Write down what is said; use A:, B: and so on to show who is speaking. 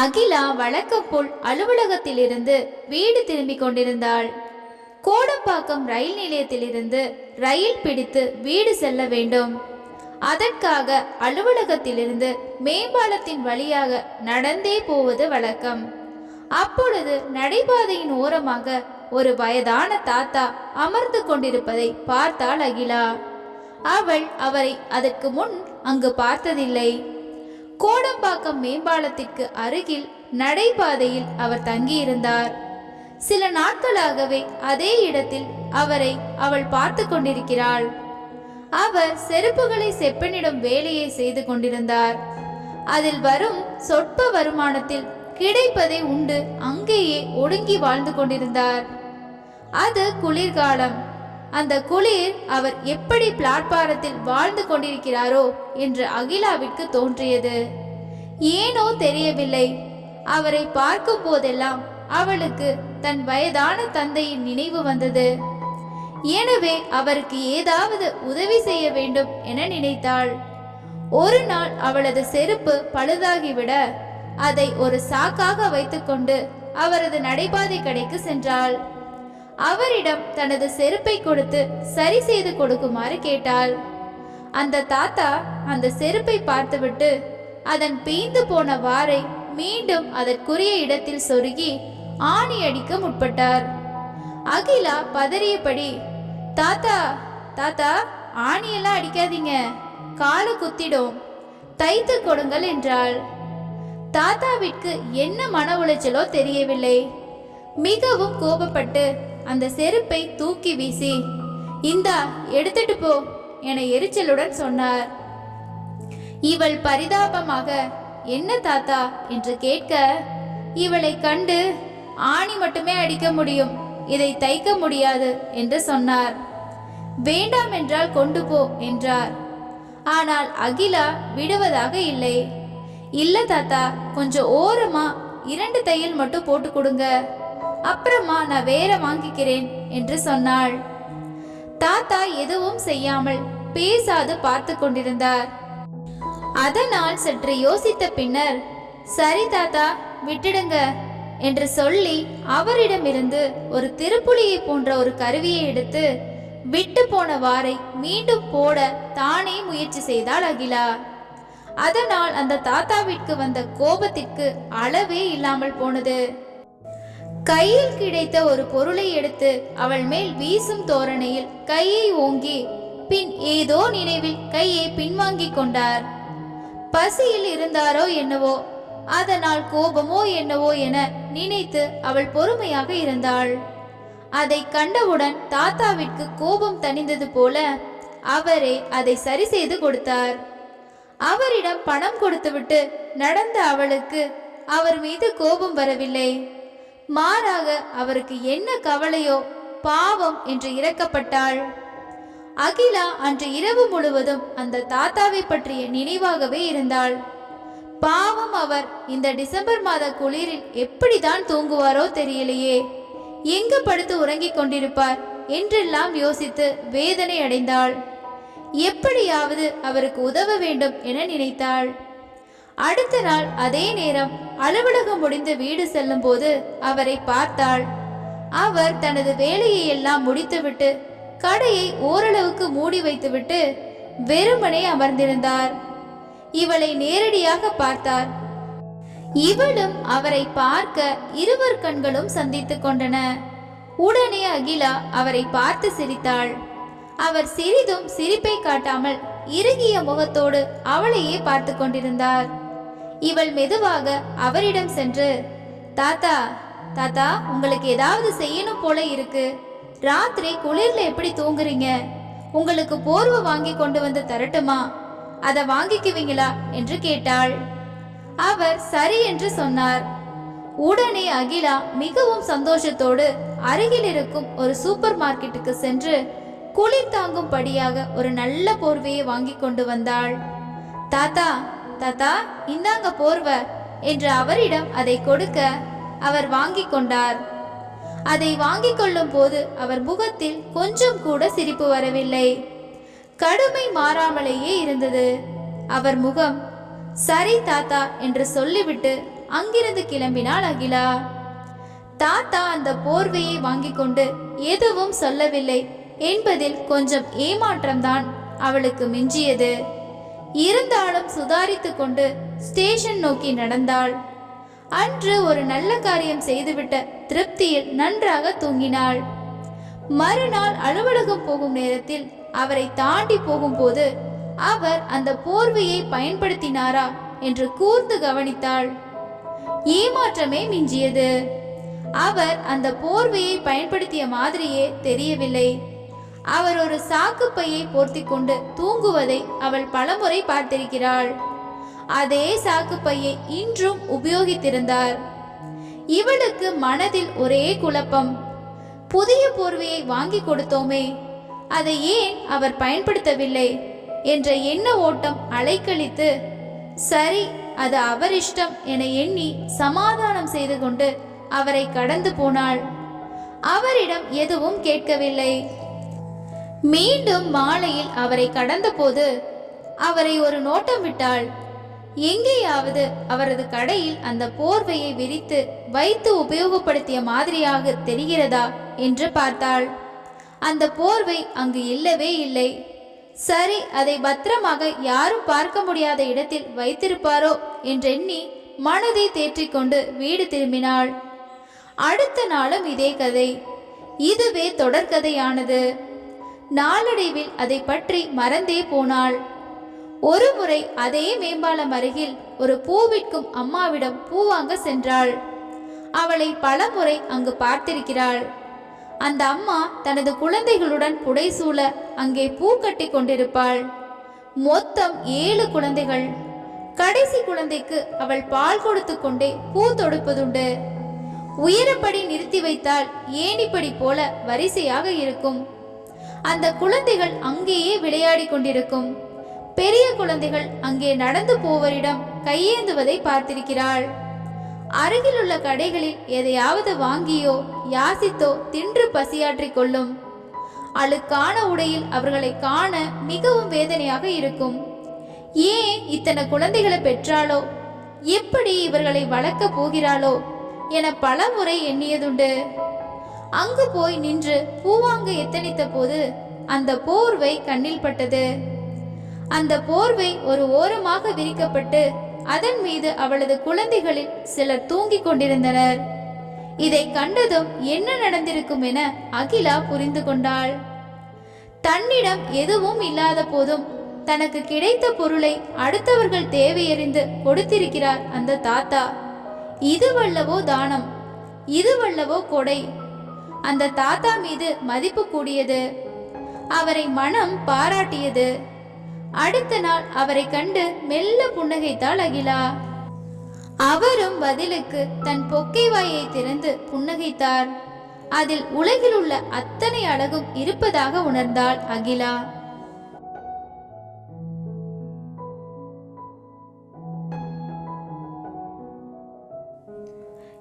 A: அகிலா வழக்கம் போல் அலுவலகத்திலிருந்து வீடு திரும்பிக் கொண்டிருந்தாள். கோடம்பாக்கம் ரயில் நிலையத்திலிருந்து ரயில் பிடித்து வீடு செல்ல வேண்டும். அதற்காக அலுவலகத்திலிருந்து மேம்பாலத்தின் வழியாக நடந்தே போவது வழக்கம். அப்பொழுது நடைபாதையின் ஓரமாக ஒரு வயதான தாத்தா அமர்ந்து கொண்டிருப்பதை பார்த்தாள் அகிலா. அவள் அவரை அதற்கு முன் அங்கு பார்த்ததில்லை. கோடம்பாக்கம் மேம்பாலத்திற்கு அருகில் நடைபாதையில் அவர் தங்கியிருந்தார். சில நாட்களாகவே அதே இடத்தில் அவரை அவள் பார்த்து கொண்டிருக்கிறாள். அவர் செருப்புகளை செப்பனிடும் வேலையை செய்து கொண்டிருந்தார். அதில் வரும் சொற்ப வருமானத்தில் கிடைப்பதை உண்டு அங்கேயே ஒடுங்கி வாழ்ந்து கொண்டிருந்தார். அது குளிர்காலம். அந்த குளிர் அவர் எப்படி பிளாட்பாரத்தில் வாழ்ந்து கொண்டிருக்கிறாரோ என்று அகிலாவிற்கு தோன்றியது. ஏனோ தெரியவில்லை. அவரை பார்க்கும் போதெல்லாம் அவளுக்கு தன் வயதான தந்தையின் நினைவு வந்தது. எனவே அவருக்கு ஏதாவது உதவி செய்ய வேண்டும் என நினைத்தாள். ஒரு நாள் அவளது செருப்பு பழுதாகிவிட அதை ஒரு சாக்காக வைத்துக்கொண்டு அவரது நடைபாதை கடைக்கு சென்றாள். அவரிடம் தனது செருப்பை கொடுத்து சரி செய்து கொடுக்குமாறு கேட்டாள். அந்த தாத்தா அந்த செருப்பை பார்த்துவிட்டு அதன் பீந்து போன வாரை மீண்டும் அதற்குரிய இடத்தில் சொருகி ஆணி அடிக்க முற்பட்டார். அகிலா பதறியபடி தாத்தா தாத்தா ஆணியெல்லாம் அடிக்காதீங்க. காலு குத்திடும். தைத்து கொடுங்கள் என்றாள். தாத்தாவிற்கு என்ன மன உளைச்சலோ தெரியவில்லை. மிகவும் கோபப்பட்டு அந்த செருப்பை தூக்கி வீசி இந்தா எடுத்துட்டு போ என எரிச்சலுடன் சொன்னார். இவள் பரிதாபமாக என்ன தாத்தா? என்று கேட்க இவளை கண்டு ஆணி மட்டுமே அடிக்க முடியும் இதை தைக்க முடியாது என்று சொன்னார். வேண்டாம் என்றால் கொண்டு போ என்றார். ஆனால் அகிலா விடுவதாக இல்லை. இல்ல தாத்தா கொஞ்சம் ஓரமா இரண்டு தையல் மட்டும் போட்டு கொடுங்க அப்புறமா நான் வேற வாங்கிக்கிறேன் என்று சொன்னாள். தாத்தா எதுவும் செய்யாமல் பேசாது பார்த்து கொண்டிருந்தார். அதனால் சற்று யோசித்த பின்னர் சரி தாத்தா விட்டுடுங்க என்று சொல்லி அவரிடமிருந்து ஒரு திருப்புளியை போன்ற ஒரு கருவியை எடுத்து விட்டு போன வாரை மீண்டும் போட தானே முயற்சி செய்தாள் அகிலா. அதனால் அந்த தாத்தாவிற்கு வந்த கோபத்திற்கு அளவே இல்லாமல் போனது. கையில் கிடைத்த ஒரு பொருளை எடுத்து அவள் மேல் வீசும் தோரணையில் கையை ஓங்கி பின் ஏதோ நினைவில் கையை பின்வாங்கிக் கொண்டார். பசியில் இருந்தாரோ என்னவோ அதனால் கோபமோ என்னவோ என நினைத்து அவள் பொறுமையாக இருந்தாள். அதை கண்டவுடன் தாத்தாவிற்கு கோபம் தணிந்தது போல அவரே அதை சரி செய்து கொடுத்தார். அவரிடம் பணம் கொடுத்துவிட்டு நடந்த அவளுக்கு அவர் மீது கோபம் வரவில்லை. மாறாக அவருக்கு என்ன கவலையோ பாவம் என்று இறக்கப்பட்டாள் அகிலா அன்று இரவு முழுவதும் அந்த தாத்தாவை பற்றிய நினைவாகவே இருந்தாள். பாவம் அவர் இந்த டிசம்பர் மாத குளிரில் எப்படிதான் தூங்குவாரோ தெரியலையே. எங்கு படுத்து உறங்கிக் கொண்டிருப்பார் என்றெல்லாம் யோசித்து வேதனை அடைந்தாள். எப்படியாவது அவருக்கு உதவ வேண்டும் என நினைத்தாள். அடுத்த நாள் அதே நேரம் அலுவலகம் முடிந்து வீடு செல்லும் போது அவரை பார்த்தாள். அவர் தனது வேலையை எல்லாம் முடித்துவிட்டு கடையை ஓரளவுக்கு மூடி வைத்துவிட்டு வெறுமனே அமர்ந்திருந்தார். இவளை நேரடியாக பார்த்தார். இவளும் அவரை பார்க்க இருவர் கண்களும் சந்தித்துக் கொண்டன. உடனே அகிலா அவரை பார்த்து சிரித்தாள். அவர் சிறிதும் சிரிப்பை காட்டாமல் இறுகிய முகத்தோடு அவளையே பார்த்து கொண்டிருந்தார். இவள் மெதுவாக அவரிடம் சென்று தாத்தா தாத்தா உங்களுக்கு ஏதாவது செய்யணும் போல இருக்கு. ராத்திரி குளிர்ல எப்படி தூங்குறீங்க? உங்களுக்கு போர்வை வாங்கி கொண்டு வந்து தரட்டுமா? அதை வாங்கிக்குவீங்களா? என்று கேட்டாள். அவர் சரி என்று சொன்னார். உடனே அகிலா மிகவும் சந்தோஷத்தோடு அருகில் இருக்கும் ஒரு சூப்பர் மார்க்கெட்டுக்கு சென்று குளிர் தாங்கும்படியாக ஒரு நல்ல போர்வையை வாங்கி கொண்டு வந்தாள். தாத்தா தாத்தா இந்தாங்க போர்வை என்று அவரிடம் அதை கொடுக்க அவர் வாங்கி கொண்டார். அதை வாங்கிக் கொள்ளும் போது அவர் முகத்தில் கொஞ்சம் கூட சிரிப்பு வரவில்லை. கடுமை மாறாமலேயே இருந்தது. அவர் முகம் சரி தாத்தா என்று சொல்லிவிட்டு அங்கிருந்து கிளம்பினாள் அகிலா. தாத்தா அந்த போர்வையை வாங்கிக் கொண்டு எதுவும் சொல்லவில்லை என்பதில் கொஞ்சம் ஏமாற்றம்தான் அவளுக்கு மிஞ்சியது. இருந்தாலும் சுதாரித்து கொண்டு ஸ்டேஷன் நோக்கி நடந்தாள். அன்று ஒரு நல்ல காரியம் செய்துவிட்ட திருப்தியில் நன்றாக தூங்கினாள். மறுநாள் அலுவலகம் போகும் நேரத்தில் அவரை தாண்டி போகும்போது அவர் அந்த போர்வையை பயன்படுத்தினாரா என்று கூர்ந்து கவனித்தாள். ஏமாற்றமே மிஞ்சியது. அவர் அந்த போர்வையை பயன்படுத்திய மாதிரியே தெரியவில்லை. அவர் ஒரு சாக்கு பையை போர்த்தி கொண்டு தூங்குவதை அவள் பலமுறை பார்த்திருக்கிறாள். அதே சாக்கு பையை இன்றும் உபயோகித்திருந்தார். இவளுக்கு மனதில் ஒரே குழப்பம். புதிய போர்வையை வாங்கி கொடுத்தோமே அதை ஏன் அவர் பயன்படுத்தவில்லை என்ற எண்ண ஓட்டம் அலைக்கழித்து சரி அது அவர் இஷ்டம் என எண்ணி சமாதானம் செய்து கொண்டு அவரை கடந்து போனாள். அவரிடம் எதுவும் கேட்கவில்லை. மீண்டும் மாலையில் அவரை கடந்தபோது அவரை ஒரு நோட்டம் விட்டாள். எங்கேயாவது அவரது கடையில் அந்த போர்வையை விரித்து வைத்து உபயோகப்படுத்திய மாதிரியாக தெரிகிறதா என்று பார்த்தாள். அந்த போர்வை அங்கு இல்லவே இல்லை. சரி அதை பத்திரமாக யாரும் பார்க்க முடியாத இடத்தில் வைத்திருப்பாரோ என்றெண்ணி மனதை தேற்றிக்கொண்டு வீடு திரும்பினாள். அடுத்த நாளும் இதே கதை. இதுவே தொடர்கதையானது நாளடைவில் அதை பற்றி மறந்தே போனாள். ஒரு முறை அதே மேம்பாலம் அருகில் ஒரு பூ விற்கும் அம்மாவிடம் பூ வாங்க சென்றாள். அவளை பலமுறை அங்கு பார்த்திருக்கிறாள். அந்த அம்மா தனது குழந்தைகளுடன் புடைசூழ அங்கே பூ கட்டி கொண்டிருப்பாள். மொத்தம் ஏழு குழந்தைகள். கடைசி குழந்தைக்கு அவள் பால் கொடுத்து கொண்டே பூ தொடுப்பதுண்டு. உயரப்படி நிறுத்தி வைத்தால் ஏணிப்படி போல வரிசையாக இருக்கும். அந்த குழந்தைகள் அங்கேயே விளையாடி கொண்டிருக்கும். பெரிய குழந்தைகள் அங்கே நடந்து போவரிடம் கையேந்துவதை பார்த்திருக்கிறாள். அருகிலுள்ள கடைகளில் எதையாவது வாங்கியோ யாசித்தோ தின்று பசியாற்றிக் கொள்ளும். அழுக்கான உடையில் அவர்களை காண மிகவும் வேதனையாக இருக்கும். ஏன் இத்தனை குழந்தைகளை பெற்றாளோ? எப்படி இவர்களை வளர்க்க போகிறாளோ? என பலமுறை எண்ணியதுண்டு. அங்கு போய் நின்று பூவாங்க எத்தனித்த போது அந்த போர்வை கண்ணில் பட்டது. அந்த போர்வை ஒரு ஓரமாக விரிக்கப்பட்டு அதன் மீது அவளது குழந்தைகளில் சிலர் தூங்கிக் கொண்டிருந்தனர். இதை கண்டதும் என்ன நடந்திருக்கும் என அகிலா புரிந்து கொண்டாள். தன்னிடம் எதுவும் இல்லாத போதும் தனக்கு கிடைத்த பொருளை அடுத்தவர்கள் தேவையறிந்து கொடுத்திருக்கிறார் அந்த தாத்தா. இதுவல்லவோ தானம் இதுவல்லவோ கொடை அந்த தாத்தா மீது மதிப்பு கூடியது. அவரை மனம் பாராட்டியது. அடுத்த நாள் அவரை கண்டு மெல்ல புன்னகைத்தாள் அகிலா. அவரும் பதிலுக்கு தன் பொக்கை வாயை திறந்து புன்னகைத்தார். அதில் உலகில் உள்ள அத்தனை அழகும் இருப்பதாக உணர்ந்தாள் அகிலா.